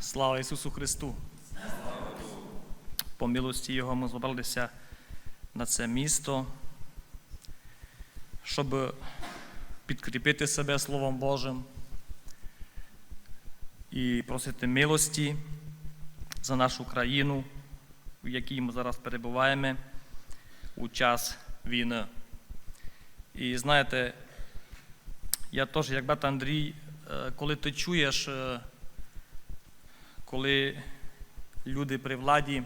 Слава Ісусу Христу! По милості Його ми зібралися на це місто, щоб підкріпити себе Словом Божим і просити милості за нашу країну, в якій ми зараз перебуваємо у час війни. І знаєте, я теж, як брат Андрій, е, коли ти чуєш, е, коли люди при владі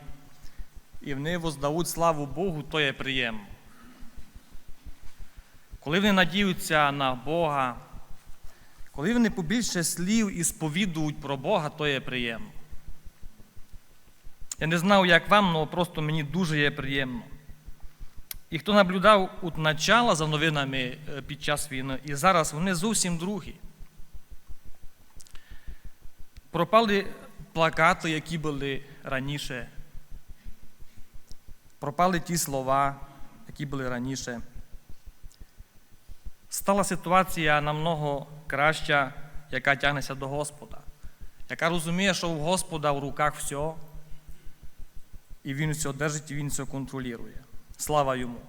і вони воздають славу Богу, то є приємно. Коли вони надіються на Бога, коли вони побільше слів і сповідують про Бога, то є приємно. Я не знав, як вам, але просто мені дуже є приємно. І хто наблюдав от начала за новинами е, під час війни, і зараз вони зовсім другі. Пропали плакати, які були раніше. Пропали ті слова, які були раніше. Стала ситуація намного краща, яка тягнеться до Господа, яка розуміє, що у Господа в руках все, і Він все держить, і Він все контролює. Слава йому!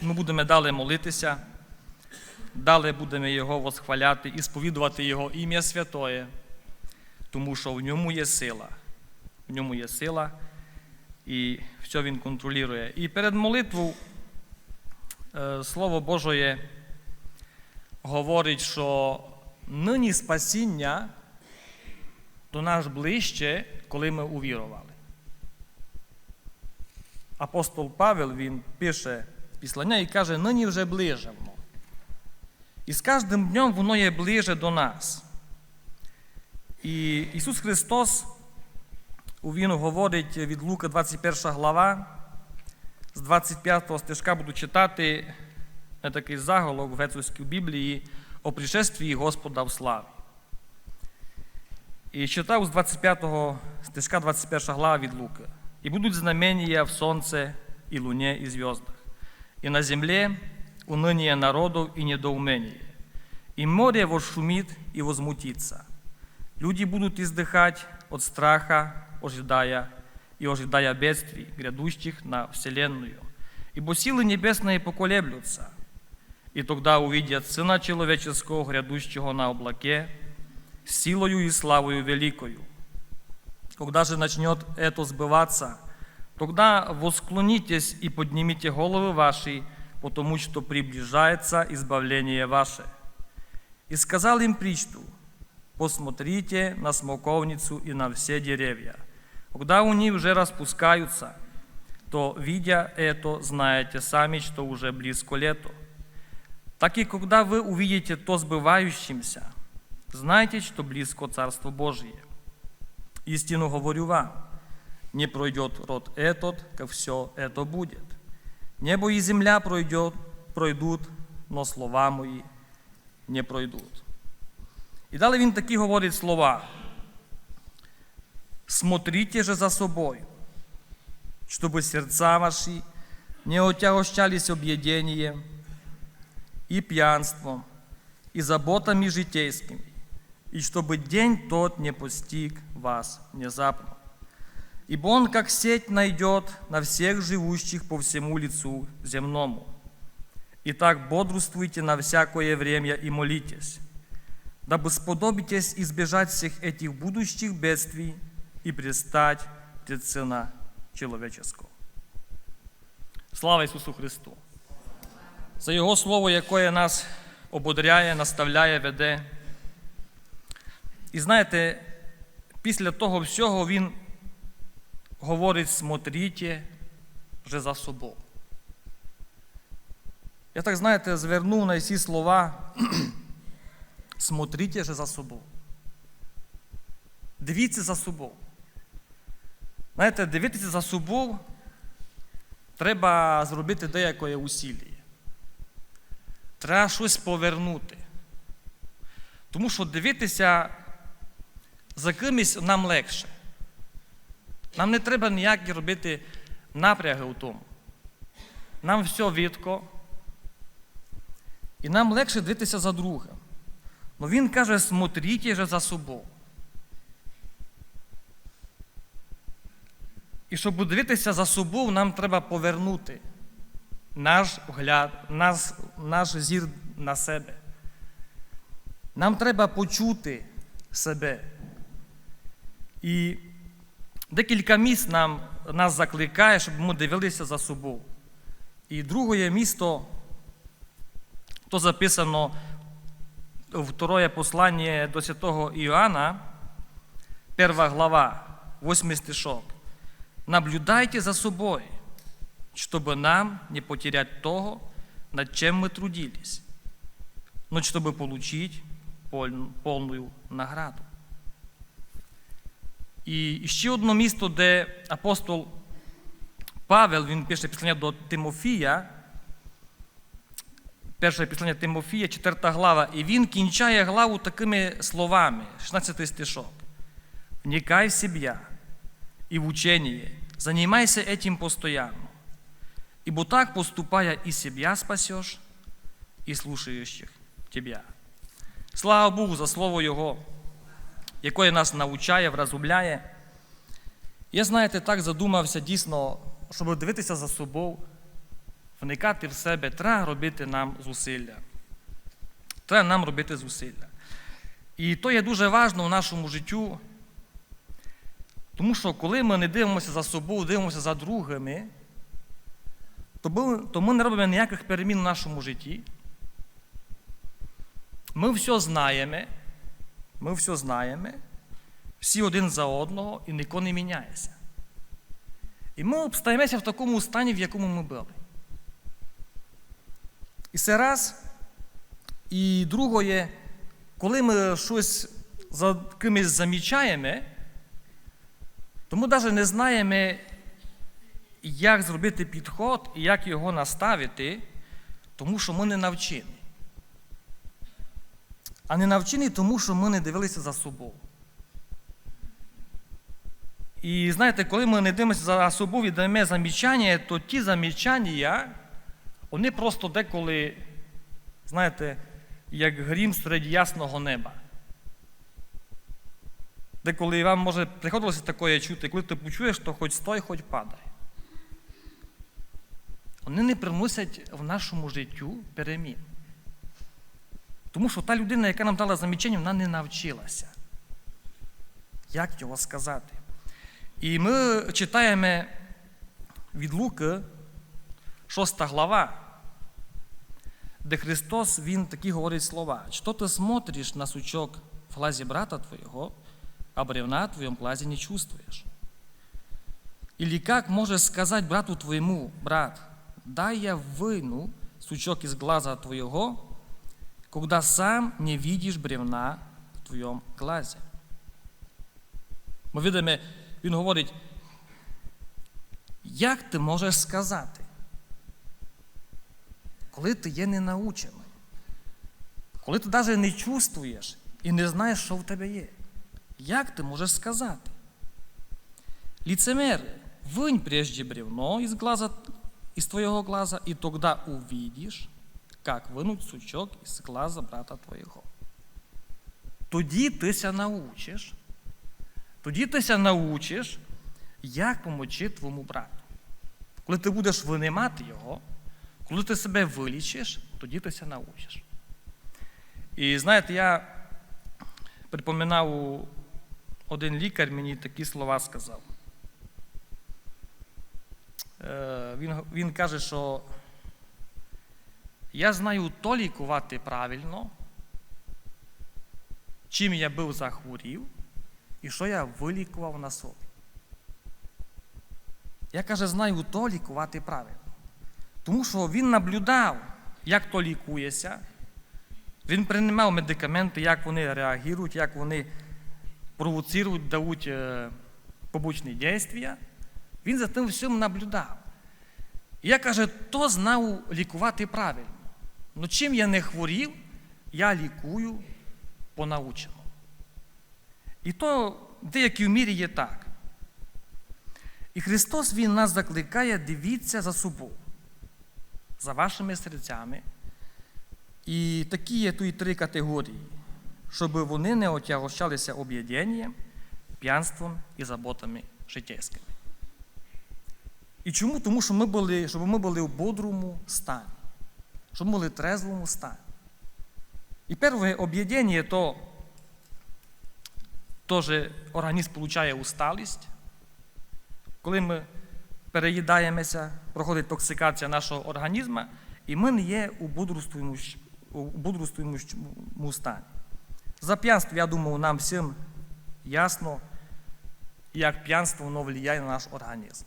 Ми будемо далі молитися, далі будемо Його восхваляти і сповідувати Його ім'я святое, тому що в ньому є сила. В ньому є сила, і все Він контролює. І перед молитвою е, Слово Божоє говорить, що нині спасіння до нас ближче, коли ми увірували. Апостол Павел він пише післання і каже, нині вже ближе воно. І з кожним днем воно є ближе до нас. І Ісус Христос, Він говорить від Лука 21 глава, з 25 стежка буду читати такий заголовок в Грецькій Біблії о пришествії Господа в славі. І читав з 25 стежка 21 глава від Луки. И будут знамения в солнце и луне и звездах, и на земле уныние народов и недоумение, и море вошумит и возмутится. Люди будут издыхать от страха, ожидая и ожидая бедствий, грядущих на вселенную. Ибо силы небесные поколеблются, и тогда увидят Сына Человеческого, грядущего на облаке, с силою и славою великою. Когда же начнет это сбываться, тогда восклонитесь и поднимите головы ваши, потому что приближается избавление ваше. И сказал им притчу, посмотрите на смоковницу и на все деревья. Когда они уже распускаются, то, видя это, знаете сами, что уже близко лето. Так и когда вы увидите то сбывающимся, знайте, что близко Царство Божие. Истину говорю вам, не пройдет род этот, как все это будет. Небо и земля пройдет, пройдут, но слова мої не пройдуть. І далі він такі говорить слова. Смотрите же за собою, чтобы сердца ваши не отягощались объедением и пьянством, и заботами житейскими, и чтобы день тот не постиг вас внезапно. Ибо он, как сеть, найдет на всех живущих по всему лицу земному. Итак, бодрствуйте на всякое время и молитесь, дабы сподобитесь избежать всех этих будущих бедствий и предстать пред Сына Человеческого. Слава Ісусу Христу! За Його Слово, яке нас ободряє, наставляє, веде. І знаєте, після того всього Він говорить, смотрите вже за собою. Я так, знаєте, звернув на ці слова, смотрите же за собою. Дивіться за собою. Знаєте, дивитися за собою треба зробити деяке усілля. Треба щось повернути. Тому що дивитися за кимось нам легше. Нам не треба ніякі робити напряги у тому. Нам все відко. І нам легше дивитися за другим. Но він каже, смотрите же за собою. І щоб дивитися за собою, нам треба повернути наш гляд, наш, наш зір на себе. Нам треба почути себе. І декілька місць нам, нас закликає, щоб ми дивилися за собою. І друге місто, то записано второе послання до святого Іоанна, перша глава, 8 стишок. Наблюдайте за собой, чтобы нам не потерять того, над чем мы трудились, но чтобы получить польну- полную награду. І ще одне місто, де апостол Павел, він пише післання до Тимофія, перше післання Тимофія, 4 глава, і він кінчає главу такими словами, 16 стишок. Вникай в себя и в учение, занимайся этим постоянно, ибо так, поступая, и себя спасешь, и слушающих тебя. Слава Богу за Слово Його, яке нас навчає, вразумляє. Я, знаєте, так задумався дійсно, щоб дивитися за собою, вникати в себе, треба робити нам зусилля. Треба нам робити зусилля. І то є дуже важливо в нашому життю, тому що коли ми не дивимося за собою, дивимося за другими, то ми, не робимо ніяких перемін в нашому житті. Ми все знаємо, ми все знаємо, всі один за одного, і ніхто не міняється. І ми обстаємося в такому стані, в якому ми були. І це раз. І друге, коли ми щось за кимось замічаємо, то ми навіть не знаємо, як зробити підход і як його наставити, тому що ми не навчені. А не навчені, тому що ми не дивилися за собою. І знаєте, коли ми не дивимося за собою і даємо замічання, то ті замічання, вони просто деколи, знаєте, як грім серед ясного неба. Деколи вам може приходилося таке чути, коли ти почуєш, то хоч стой, хоч падай. Вони не приносять в нашому життю перемін. Тому що та людина, яка нам дала замічення, вона не навчилася. Як його сказати? І ми читаємо від Луки, 6 глава, де Христос, Він такі говорить слова. Що ти смотриш на сучок в глазі брата твоего, а бревна в твоем глазе не чувствуешь? Или как можешь сказать брату твоему, брат, дай я выну сучок из глаза твоего, когда сам не видишь бревна в твоем глазе? Ми видимо, він говорить, як ти можеш сказати, коли ти є ненаучений, коли ти навіть не чувствуєш і не знаєш, що в тебе є? Як ти можеш сказати? Лицемер, вынь прежде бревно из, глаза, из твоего глаза, и тогда увидишь, как вынуть сучок из глаза брата твоего. Тоді ти ся научиш, тоді ти ся научиш, як помочи твоєму брату. Коли ти будеш винимати його, коли ти себе вилічиш, тоді ти ся научиш. І знаєте, я припоминав, один лікар мені такі слова сказав. Е, Він, він каже, що я знаю то лікувати правильно, чим я був захворів, і що я вилікував на собі. Я каже, знаю то лікувати правильно. Тому що він наблюдав, як то лікується, він приймав медикаменти, як вони реагують, як вони провоцирують, дають е, побочні дійства. Він за тим всім наблюдав. І я каже, то знав лікувати правильно. Ну чим я не хворів, я лікую по-научному. І то в деякій мірі є так. І Христос Він нас закликає дивіться за собою, за вашими серцями. І такі є тут три категорії, щоб вони не отягощалися об'єднанням, п'янством і заботами життєвськими. І чому? Тому що ми були, щоб ми були в бодрому стані, щоб ми були в трезвому стані. І перше об'єднання то теж організм получає усталість. Коли ми переїдаємося, проходить токсикація нашого організму, і ми не є у бодрствуючому- стані. За п'янство, я думаю, нам всім ясно, як п'янство воно впливає на наш організм.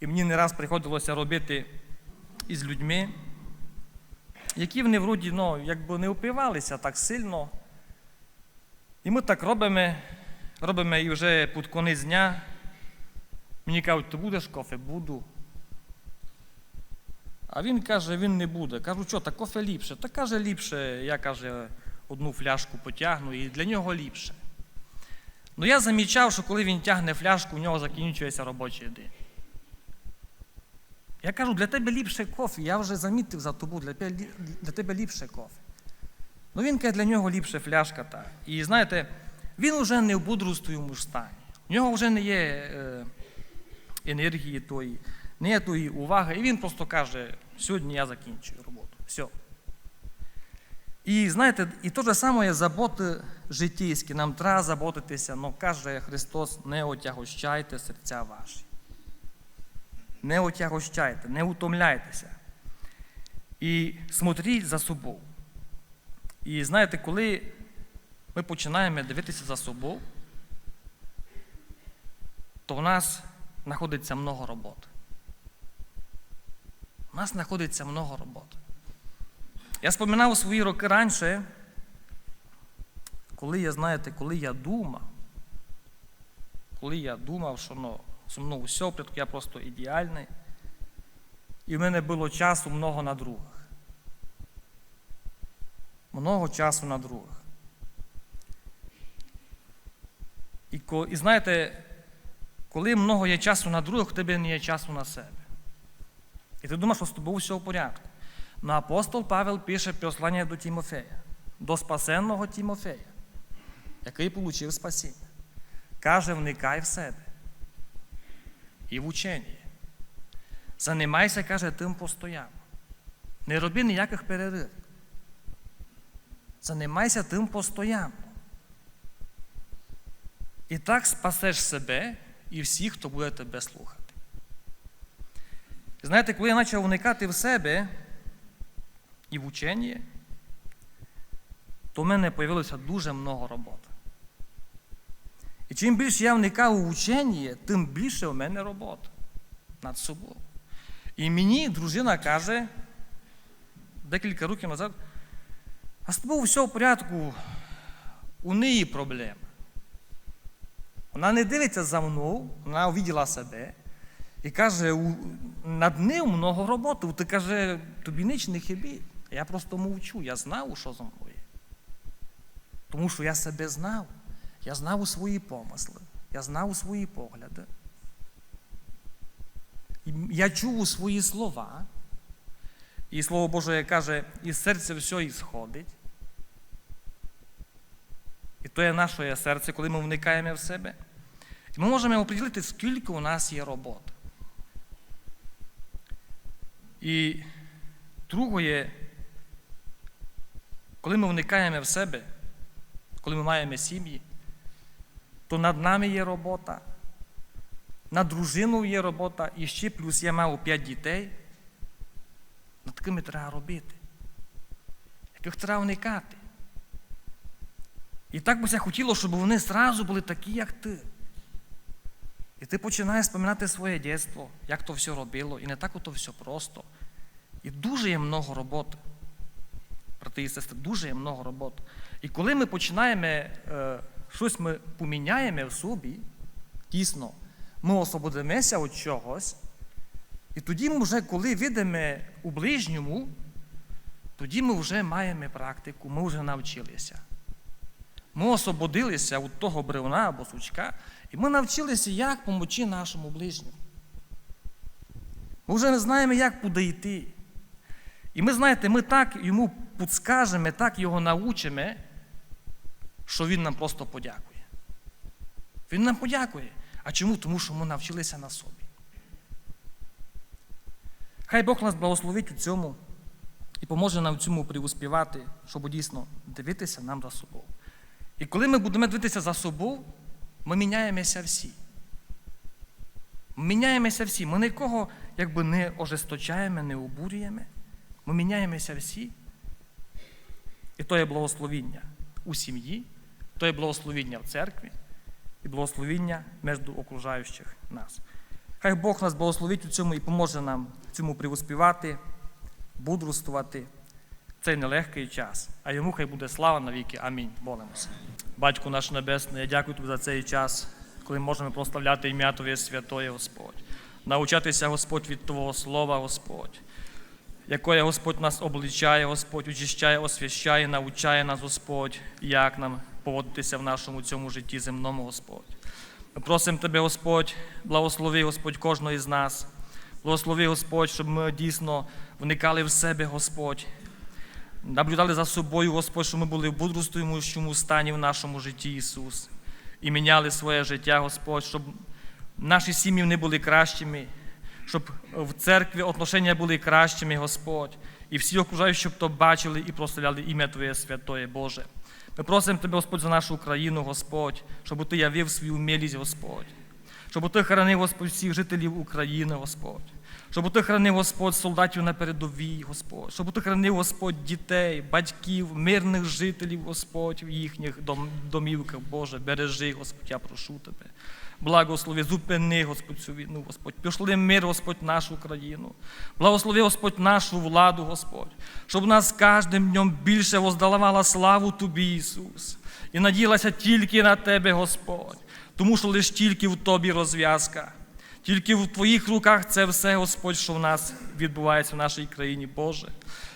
І мені не раз приходилося робити із людьми, які вони вроді ну, якби не впивалися так сильно. І ми так робимо, робимо і вже під кінець дня. Мені кажуть, ти будеш кофе? Буду. А він каже, він не буде. Кажу, що, та кофе ліпше. Та каже, ліпше, я каже, одну фляжку потягну, і для нього ліпше. Ну я замічав, що коли він тягне фляжку, у нього закінчується робочий день. Я кажу, для тебе ліпше кофе, я вже замітив за тобою, для тебе, для тебе ліпше кофе. Ну він каже, для нього ліпше фляжка та. І знаєте, він вже не в бодрствуючому стані. У нього вже не є е, енергії тої, не тої уваги. І він просто каже, сьогодні я закінчую роботу. Все. І знаєте, і те ж саме заботи життєйські. Нам треба заботитися, але каже Христос, не отягощайте серця ваші. Не отягощайте, не утомляйтеся. І смотріть за собою. І знаєте, коли ми починаємо дивитися за собою, то в нас знаходиться много роботи. У нас знаходиться много роботи. Я споминав свої роки раніше, коли я, знаєте, коли я думав, коли я думав, що ну, в порядку, я просто ідеальний. І в мене було часу много на других. Много часу на других. І, і знаєте, коли много є часу на других, у тебе не є часу на себе. І ти думаєш, що з тобою все в порядку. Но апостол Павел пише послання до Тімофея, до спасенного Тімофея, який отримав спасіння. Каже, вникай в себе і в ученні. Занимайся, каже, тим постоянно. Не роби ніяких переривів. Занимайся тим постоянно. І так спасеш себе і всіх, хто буде тебе слухати. Знаєте, коли я почав уникати в себе і в ученні, то в мене з'явилося дуже много роботи. І чим більше я вникав у учення, тим більше у мене роботи над собою. І мені дружина каже декілька років назад, а з тобою все в порядку, у неї проблеми. Вона не дивиться за мною, вона увиділа себе і каже, над ним много роботи. Ти каже, тобі ніч не хибить. Я просто мовчу, я знав, що за мною. Тому що я себе знав. Я знав свої помисли, я знав свої погляди. Я чув у свої слова. І Слово Боже каже, із серця все ісходить. І то є наше серце, коли ми вникаємо в себе. І ми можемо оприділити, скільки у нас є роботи. І друге, коли ми вникаємо в себе, коли ми маємо сім'ї, то над нами є робота, над дружиною є робота, і ще плюс я мав п'ять дітей. Над такими треба робити, яких треба вникати. І так би ся хотіло, щоб вони зразу були такі, як ти. І ти починаєш споминати своє дитинство, як то все робило, і не так ото все просто. І дуже є много роботи. Брати і сестри, дуже є много роботи. І коли ми починаємо, е, щось ми поміняємо в собі, дійсно, ми освободимося від чогось, і тоді ми вже, коли видимо у ближньому, тоді ми вже маємо практику, ми вже навчилися. Ми освободилися від того бревна або сучка, і ми навчилися, як допомогти нашому ближньому. Ми вже не знаємо, як куди йти. І ми, знаєте, ми так йому підскажемо, так його научимо, що він нам просто подякує. Він нам подякує. А чому? Тому що ми навчилися на собі. Хай Бог нас благословить у цьому і поможе нам в цьому приуспівати, щоб дійсно дивитися нам за собою. І коли ми будемо дивитися за собою, ми міняємося всі. Ми міняємося всі. Ми нікого якби не ожесточаємо, не обурюємо. Ми міняємося всі. І то є благословіння у сім'ї, то є благословіння в церкві і благословіння між окружаючих нас. Хай Бог нас благословить у цьому і поможе нам цьому приуспівати, будрствувати в цей нелегкий час. А йому хай буде слава навіки. Амінь. Молимося. Батько наш Небесний, я дякую тобі за цей час, коли можемо прославляти ім'я Твоє Святоє, Господь. Научатися, Господь, від Твого Слова, Господь якое Господь нас обличає, Господь очищає, освящає, навчає нас, Господь, як нам поводитися в нашому цьому житті земному, Господь. Ми просимо Тебе, Господь, благослови, Господь, кожного із нас. Благослови, Господь, щоб ми дійсно вникали в себе, Господь. Наблюдали за собою, Господь, щоб ми були в бодрствуючому стані в нашому житті, Ісус. І міняли своє життя, Господь, щоб наші сім'ї не були кращими, щоб в церкві отношення були кращими, Господь, і всі окружаючі, щоб то бачили і прославляли ім'я Твоє Святое Боже. Ми просимо Тебе, Господь, за нашу Україну, Господь, щоб Ти явив свою милість, Господь, щоб Ти хранив, Господь, всіх жителів України, Господь, щоб Ти хранив, Господь, солдатів на передовій, Господь, щоб Ти хранив, Господь, дітей, батьків, мирних жителів, Господь, в їхніх дом, домівках, Боже, бережи, Господь, я прошу Тебе. Благослови, зупини, Господь, цю війну, Господь. Пішли мир, Господь, нашу країну. Благослови, Господь, нашу владу, Господь, щоб нас кожним днем більше воздавала славу Тобі, Ісус, і наділася тільки на Тебе, Господь, тому що лише тільки в Тобі розв'язка. Тільки в Твоїх руках це все, Господь, що в нас відбувається в нашій країні, Боже.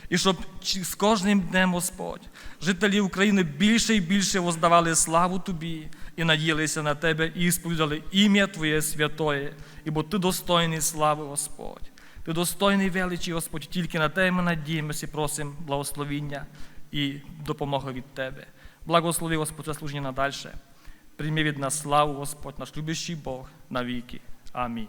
І щоб з кожним днем, Господь, жителі України більше і більше воздавали славу Тобі і надіялися на Тебе і сповідали ім'я Твоє святое, ібо Ти достойний слави, Господь. Ти достойний величі, Господь, тільки на Тебе ми надіємося і просимо благословіння і допомоги від Тебе. Благослови, Господь, це служіння надальше. Прийми від нас славу, Господь, наш любящий Бог навіки. Амінь.